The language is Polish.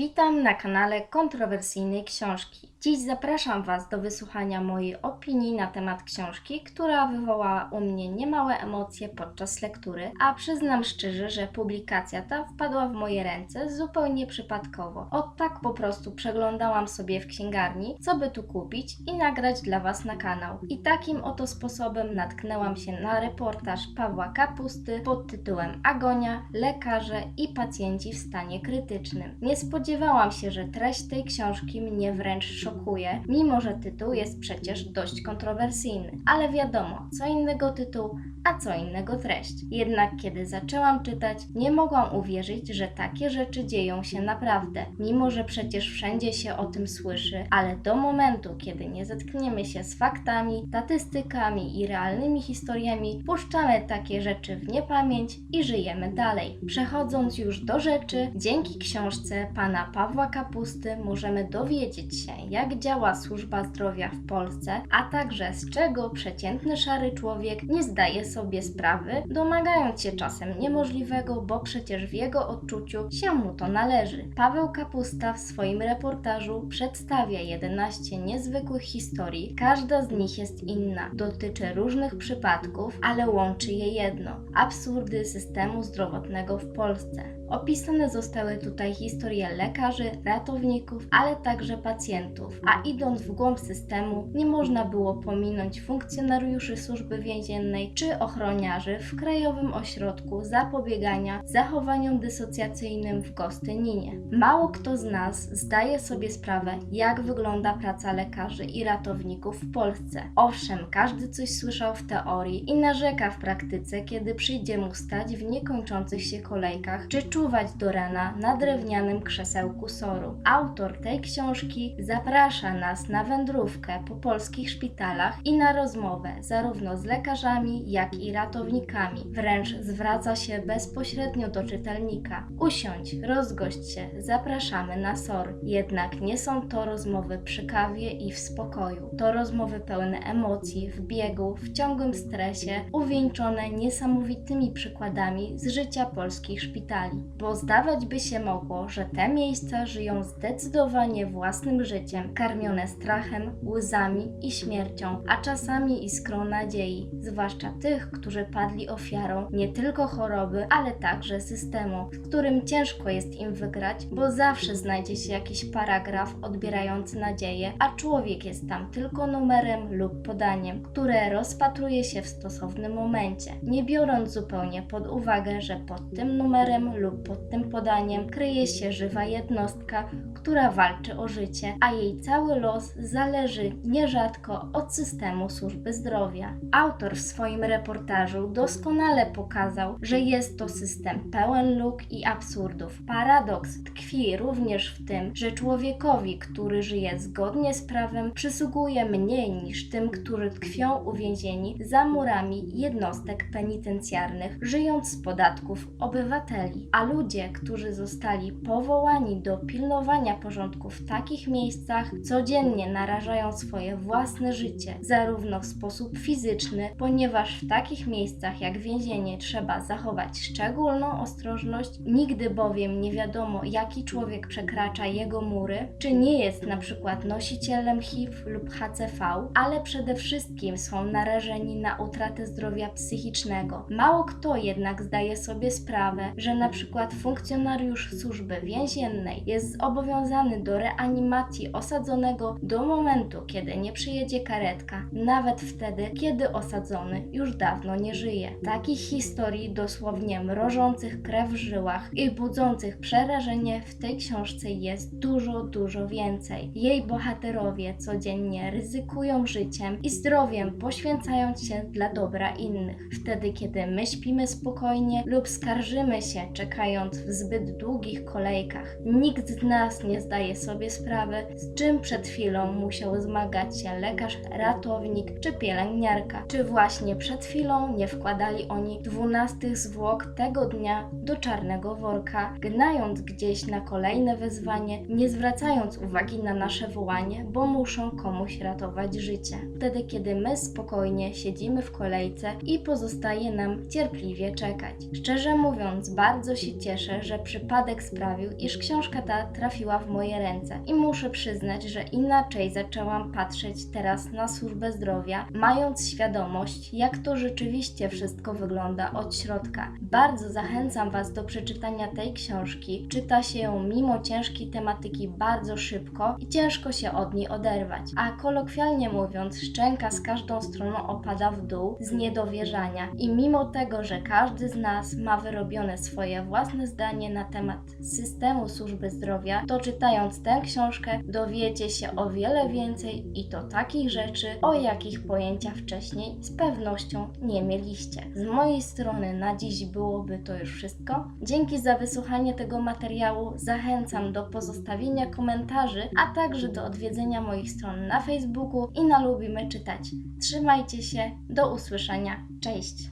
Witam na kanale Kontrowersyjnej Książki. Dziś zapraszam Was do wysłuchania mojej opinii na temat książki, która wywołała u mnie niemałe emocje podczas lektury, a przyznam szczerze, że publikacja ta wpadła w moje ręce zupełnie przypadkowo. Od tak po prostu przeglądałam sobie w księgarni, co by tu kupić i nagrać dla Was na kanał. I takim oto sposobem natknęłam się na reportaż Pawła Kapusty pod tytułem Agonia, lekarze i pacjenci w stanie krytycznym. Nie spodziewałam się, że treść tej książki mnie wręcz szokuje, mimo że tytuł jest przecież dość kontrowersyjny. Ale wiadomo, co innego tytuł, a co innego treść. Jednak kiedy zaczęłam czytać, nie mogłam uwierzyć, że takie rzeczy dzieją się naprawdę, mimo że przecież wszędzie się o tym słyszy, ale do momentu, kiedy nie zetkniemy się z faktami, statystykami i realnymi historiami, puszczamy takie rzeczy w niepamięć i żyjemy dalej. Przechodząc już do rzeczy, dzięki książce pana Pawła Kapusty możemy dowiedzieć się, jak działa służba zdrowia w Polsce, a także z czego przeciętny szary człowiek nie zdaje sobie sprawy, domagając się czasem niemożliwego, bo przecież w jego odczuciu się mu to należy. Paweł Kapusta w swoim reportażu przedstawia 11 niezwykłych historii, każda z nich jest inna, dotyczy różnych przypadków, ale łączy je jedno absurdy systemu zdrowotnego w Polsce. Opisane zostały tutaj historie lekarzy, ratowników, ale także pacjentów, a idąc w głąb systemu, nie można było pominąć funkcjonariuszy służby więziennej czy ochroniarzy w Krajowym Ośrodku Zapobiegania Zachowaniom Dysocjacyjnym w Gostyninie. Mało kto z nas zdaje sobie sprawę, jak wygląda praca lekarzy i ratowników w Polsce. Owszem, każdy coś słyszał w teorii i narzeka w praktyce, kiedy przyjdzie mu stać w niekończących się kolejkach czy czuwać do rana na drewnianym krzesełku soru. Autor tej książki zaprasza nas na wędrówkę po polskich szpitalach i na rozmowę zarówno z lekarzami, jak i ratownikami. Wręcz zwraca się bezpośrednio do czytelnika. Usiądź, rozgość się, zapraszamy na SOR. Jednak nie są to rozmowy przy kawie i w spokoju. To rozmowy pełne emocji, w biegu, w ciągłym stresie, uwieńczone niesamowitymi przykładami z życia polskich szpitali. Bo zdawać by się mogło, że te miejsca żyją zdecydowanie własnym życiem, karmione strachem, łzami i śmiercią, a czasami iskrą nadziei, zwłaszcza tych, którzy padli ofiarą nie tylko choroby, ale także systemu, w którym ciężko jest im wygrać, bo zawsze znajdzie się jakiś paragraf odbierający nadzieję, a człowiek jest tam tylko numerem lub podaniem, które rozpatruje się w stosownym momencie, nie biorąc zupełnie pod uwagę, że pod tym numerem lub pod tym podaniem kryje się żywa jednostka, która walczy o życie, a jej cały los zależy nierzadko od systemu służby zdrowia. Autor w swoim reportażu doskonale pokazał, że jest to system pełen luk i absurdów. Paradoks tkwi również w tym, że człowiekowi, który żyje zgodnie z prawem, przysługuje mniej niż tym, którzy tkwią uwięzieni za murami jednostek penitencjarnych, żyjąc z podatków obywateli. A ludzie, którzy zostali powołani do pilnowania porządku w takich miejscach, codziennie narażają swoje własne życie, zarówno w sposób fizyczny, ponieważ w takich miejscach jak więzienie trzeba zachować szczególną ostrożność, nigdy bowiem nie wiadomo, jaki człowiek przekracza jego mury, czy nie jest na przykład nosicielem HIV lub HCV, ale przede wszystkim są narażeni na utratę zdrowia psychicznego. Mało kto jednak zdaje sobie sprawę, że na przykład funkcjonariusz służby więziennej jest zobowiązany do reanimacji osadzonego do momentu, kiedy nie przyjedzie karetka, nawet wtedy, kiedy osadzony już dawno nie żyje. Takich historii dosłownie mrożących krew w żyłach i budzących przerażenie w tej książce jest dużo, dużo więcej. Jej bohaterowie codziennie ryzykują życiem i zdrowiem, poświęcając się dla dobra innych. Wtedy, kiedy my śpimy spokojnie lub skarżymy się, czekając w zbyt długich kolejkach, nikt z nas nie zdaje sobie sprawy, z czym przed chwilą musiał zmagać się lekarz, ratownik czy pielęgniarka. Czy właśnie przed chwilą nie wkładali oni dwunastych zwłok tego dnia do czarnego worka, gnając gdzieś na kolejne wezwanie, nie zwracając uwagi na nasze wołanie, bo muszą komuś ratować życie. Wtedy, kiedy my spokojnie siedzimy w kolejce i pozostaje nam cierpliwie czekać. Szczerze mówiąc, bardzo się się cieszę, że przypadek sprawił, iż książka ta trafiła w moje ręce. I muszę przyznać, że inaczej zaczęłam patrzeć teraz na służbę zdrowia, mając świadomość, jak to rzeczywiście wszystko wygląda od środka. Bardzo zachęcam Was do przeczytania tej książki. Czyta się ją mimo ciężkiej tematyki bardzo szybko i ciężko się od niej oderwać. A kolokwialnie mówiąc, szczęka z każdą stroną opada w dół z niedowierzania. I mimo tego, że każdy z nas ma wyrobione swoje własne zdanie na temat systemu służby zdrowia, to czytając tę książkę dowiecie się o wiele więcej i to takich rzeczy, o jakich pojęcia wcześniej z pewnością nie mieliście. Z mojej strony na dziś byłoby to już wszystko. Dzięki za wysłuchanie tego materiału. Zachęcam do pozostawienia komentarzy, a także do odwiedzenia moich stron na Facebooku i na Lubimy Czytać. Trzymajcie się, do usłyszenia. Cześć!